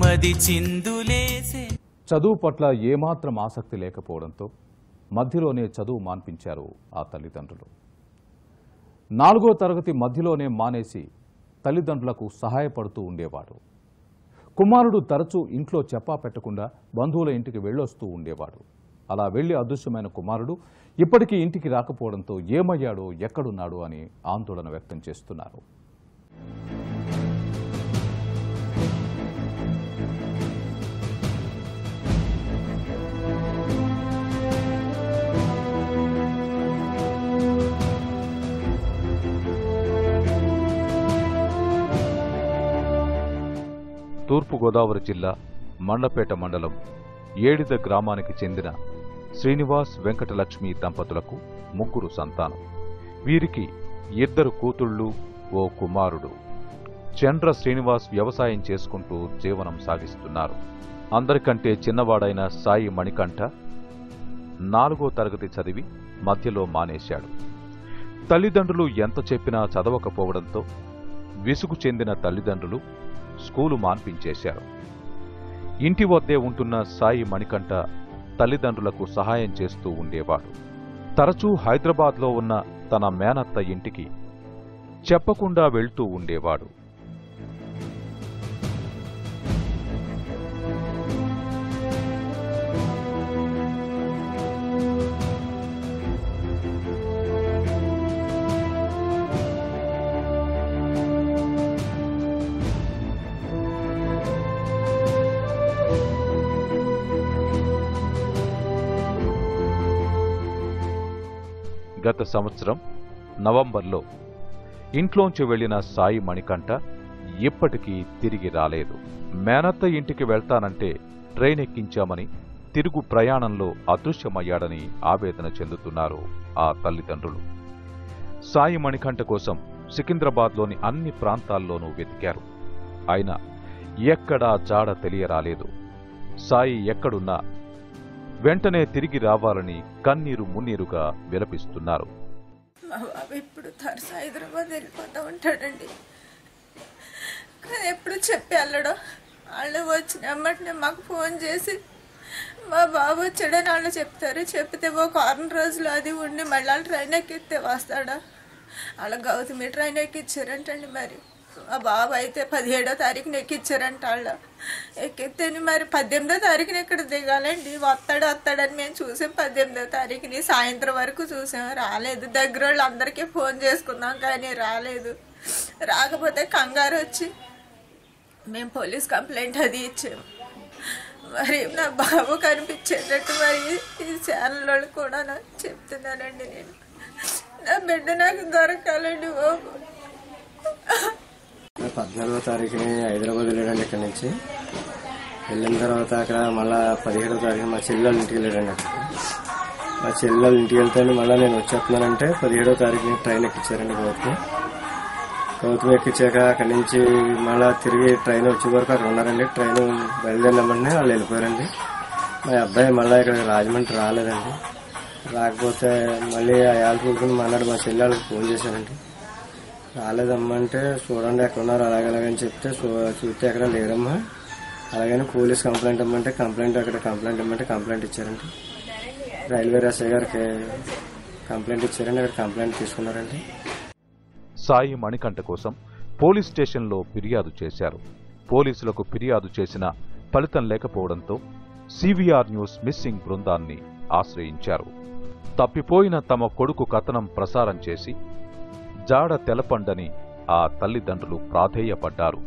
మది చిందులేసే చదువు పట్ల ఏమాత్రం ఆసక్తి లేకపోవడంతో మధ్యలోనే చదువు మాన్పించారు ఆ తల్లిదండ్రులు. నాలుగో తరగతి మధ్యలోనే మానేసి తల్లిదండ్రులకు సహాయపడుతూ ఉండేవాడు. కుమారుడు తరచూ ఇంట్లో చెప్పా పెట్టకుండా బంధువుల ఇంటికి వెళ్ళొస్తూ ఉండేవాడు. అలా వెళ్ళి అదృశ్యమైన కుమారుడు ఇప్పటికీ ఇంటికి రాకపోవడంతో ఏమయ్యాడో ఎక్కడున్నాడో అని ఆందోళన వ్యక్తం చేస్తున్నారు. తూర్పుగోదావరి జిల్లా మండపేట మండలం ఏడిద గ్రామానికి చెందిన శ్రీనివాస్ వెంకటలక్ష్మి దంపతులకు ముగ్గురు సంతానం. వీరికి ఇద్దరు కూతుళ్ళు ఓ కుమారుడు. చంద్ర శ్రీనివాస్ వ్యవసాయం చేసుకుంటూ జీవనం సాగిస్తున్నారు. అందరికంటే చిన్నవాడైన సాయి మణికంఠ నాలుగో తరగతి చదివి మధ్యలో మానేశాడు. తల్లిదండ్రులు ఎంత చెప్పినా చదవకపోవడంతో విసుగు చెందిన తల్లిదండ్రులు స్కూలు మాన్పించేశారు. ఇంటి వద్దే ఉంటున్న సాయి మణికంఠ తల్లిదండ్రులకు సహాయం చేస్తూ ఉండేవాడు. తరచూ హైదరాబాద్లో ఉన్న తన మేనత్త ఇంటికి చెప్పకుండా వెళ్తూ ఉండేవాడు. గత సంవత్సరం నవంబర్లో ఇంట్లోంచి వెళ్ళిన సాయి మణికంఠ ఇప్పటికీ తిరిగి రాలేదు. మేనత్త ఇంటికి వెళ్తానంటే ట్రైన్ ఎక్కించామని తిరుగు ప్రయాణంలో అదృశ్యమయ్యాడని ఆవేదన చెందుతున్నారు ఆ తల్లిదండ్రులు. సాయి మణికంఠ కోసం సికింద్రాబాద్లోని అన్ని ప్రాంతాల్లోనూ వెతికారు. అయినా ఎక్కడా జాడ తెలియరాలేదు. సాయి ఎక్కడున్నా వెంటనే తిరిగి రావాలని కన్నీరు మున్నీరుగా విలపిస్తున్నారు. మా బాబు ఎప్పుడు తరచు హైదరాబాద్ వెళ్ళిపోతూ ఉంటాడండి. కానీ ఎప్పుడు చెప్పి వెళ్ళడం. వాళ్ళు వచ్చిన వెంటనే మాకు ఫోన్ చేసి మా బాబు వచ్చాడని వాళ్ళు చెప్తారు. చెప్తే ఒక వారం రోజులు అది ఉండి మళ్ళీ వాళ్ళు ట్రైన్ ఎక్కితే వస్తాడా? వాళ్ళ గౌతమి ట్రైన్ ఎక్కిచ్చారంటండి మరి. మా బాబు అయితే పదిహేడో తారీఖున ఎక్కిచ్చారంట వాళ్ళు ఎక్కితే మరి పద్దెనిమిదో తారీఖున ఇక్కడ దిగాలండి? వస్తాడు వస్తాడని మేము చూసాం. పద్దెనిమిదో తారీఖుని సాయంత్రం వరకు చూసాం. రాలేదు. దగ్గర వాళ్ళు అందరికీ ఫోన్ చేసుకున్నాం కానీ రాలేదు. రాకపోతే కంగారు వచ్చి మేము పోలీస్ కంప్లైంట్ అది ఇచ్చాము మరి నా బాబు కనిపించేటట్టు మరి ఈ ఛానల్ వాళ్ళు కూడా నాకు చెప్తున్నానండి నేను. నా బిడ్డ నాకు దొరకాలండి బాబు. పద్నాలుగో తారీఖుని హైదరాబాద్ వెళ్ళాడండి ఇక్కడ నుంచి. వెళ్ళిన తర్వాత అక్కడ మళ్ళా పదిహేడో తారీఖున మా చెల్లెళ్ళ ఇంటికి వెళ్ళాడండి అక్కడ. మా చెల్లెళ్ళ ఇంటికి వెళ్తే మళ్ళీ నేను వచ్చేస్తున్నానంటే పదిహేడో తారీఖుని ట్రైన్ ఎక్కించారండి గౌతమి. గౌతమి ఎక్కించాక అక్కడి నుంచి మళ్ళా తిరిగి ట్రైన్ వచ్చే వరకు అక్కడ ఉన్నారండి. ట్రైన్ బయలుదేరినామంటే వాళ్ళు వెళ్ళిపోయారండి. మా అబ్బాయి మళ్ళీ ఇక్కడ రాజమండ్రి రాలేదండి. రాకపోతే మళ్ళీ ఆ యాళ్ళు మా మన్నాడు మా చెల్లెళ్ళకి ఫోన్ చేశానండి. రాలేదమ్మా అంటే చూడండి ఎక్కడ ఉన్నారు అలాగలాగని చెప్తే చూస్తే ఎక్కడ లేరమ్మా. అలాగని పోలీస్ కంప్లైంట్ ఇమ్మంటే కంప్లైంట్ అక్కడ కంప్లైంట్ ఇమ్మంటే కంప్లైంట్ ఇచ్చారండి. రైల్వే ఎస్ఐ గారికి కంప్లైంట్ ఇచ్చారండి అక్కడ కంప్లైంట్ తీసుకున్నారండి. సాయి మణికంఠ కోసం పోలీస్ స్టేషన్లో ఫిర్యాదు చేశారు. పోలీసులకు ఫిర్యాదు చేసిన ఫలితం లేకపోవడంతో సివిఆర్ న్యూస్ మిస్సింగ్ బృందాన్ని ఆశ్రయించారు. తప్పిపోయిన తమ కొడుకు కథనం ప్రసారం చేసి జాడ తెలపండని ఆ తల్లిదండ్రులు ప్రాధేయపడ్డారు.